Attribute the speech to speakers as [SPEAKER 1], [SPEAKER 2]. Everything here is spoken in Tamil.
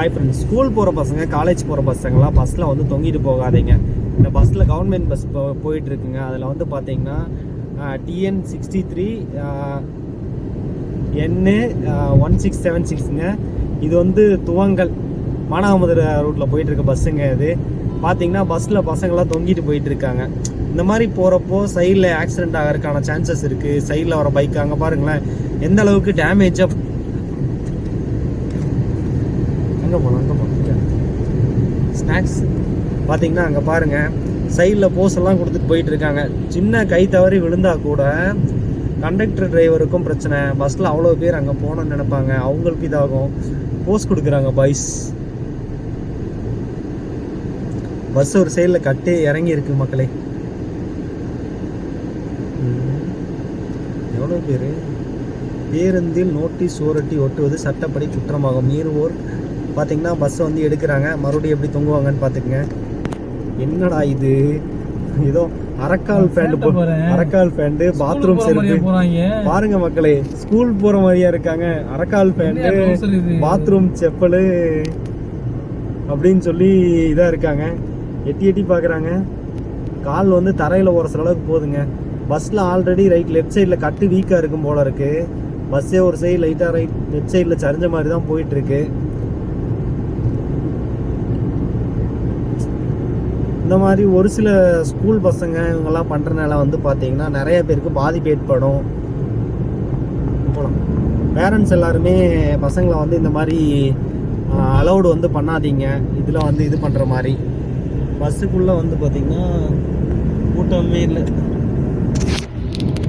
[SPEAKER 1] ஹாய் ஃப்ரெண்ட்ஸ் ஸ்கூல் போகிற பசங்க காலேஜ் போகிற பசங்களாம் பஸ்ஸில் வந்து தொங்கிட்டு போகாதீங்க. இந்த பஸ்ஸில் கவர்மெண்ட் பஸ் போ போயிட்டுருக்குங்க. அதில் வந்து பார்த்தீங்கன்னா டிஎன் சிக்ஸ்டி த்ரீ என்னு ஒன் சிக்ஸ் செவன் சிக்ஸுங்க இது வந்து துவங்கல் மானாமதுரை ரூட்டில் போயிட்டுருக்க பஸ்ஸுங்க இது. பார்த்தீங்கன்னா பஸ்ஸில் பசங்களாம் தொங்கிட்டு போயிட்டுருக்காங்க. இந்த மாதிரி போகிறப்போ சைடில் ஆக்சிடென்ட் ஆகிறதுக்கான சான்சஸ் இருக்குது சைடில் வர பைக் அங்கே பாருங்களேன். எந்த அளவுக்கு டேமேஜாக எங்கே போகலாம் அங்கே போகலாம் ஸ்நாக்ஸ் பார்த்தீங்கன்னா அங்கே பாருங்கள் சைடில் போஸ்டெல்லாம் கொடுத்துட்டு போயிட்டு இருக்காங்க. சின்ன கை தவறி விழுந்தா கூட கண்டக்டர் டிரைவருக்கும் பிரச்சனை. பஸ்ஸில் அவ்வளோ பேர் அங்கே போகணும்னு நினைப்பாங்க. அவங்களுக்கு இதாகும். போஸ் கொடுக்குறாங்க பாய்ஸ் பஸ் ஒரு சைடில் கட்டே இறங்கி இருக்கு மக்களே. எவ்வளோ பேர்? பேருந்தில் நோட்டீஸ் ஓரட்டி ஒட்டுவது சட்டப்படி குற்றமாகும். மீறுவோர் பார்த்தீங்கன்னா பஸ்ஸை வந்து எடுக்கிறாங்க. மறுபடியும் எப்படி தொங்குவாங்கன்னு பார்த்துக்குங்க என்னடா இது? ஏதோ அரக்கால் பேண்ட். அரக்கால் பேண்ட் பாத்ரூம் செருப்பு. பாருங்க மக்களே ஸ்கூல் போற மாதிரியா இருக்காங்க. அரக்கால் பேண்ட்? பாத்ரூம் செப்பலு அப்படின்னு சொல்லி இதா இருக்காங்க. எட்டி எட்டி பார்க்குறாங்க கால் வந்து தரையில் உரசுற அளவுக்கு போகுதுங்க பஸ்ஸில் ஆல்ரெடி ரைட் லெஃப்ட் சைடில் கட்டு வீக்காக இருக்கும் போல இருக்கு. பஸ்ஸே ஒரு சைடு லைட்டாக ரைட் லெஃப்ட் சைடில் சரிஞ்ச மாதிரி தான் போயிட்டு இருக்கு. இந்த மாதிரி ஒரு சில ஸ்கூல் பசங்க இவங்கெல்லாம் பண்ணுறனால வந்து பார்த்தீங்கன்னா நிறைய பேருக்கு பாதிப்பு ஏற்படும். போகலாம் பேரண்ட்ஸ் எல்லாருமே பசங்களை வந்து இந்த மாதிரி அலௌடு வந்து பண்ணாதீங்க. இதில் வந்து இது பண்ணுற மாதிரி. பஸ்ஸுக்குள்ளே வந்து பார்த்திங்கன்னா கூட்டமே இல்லை.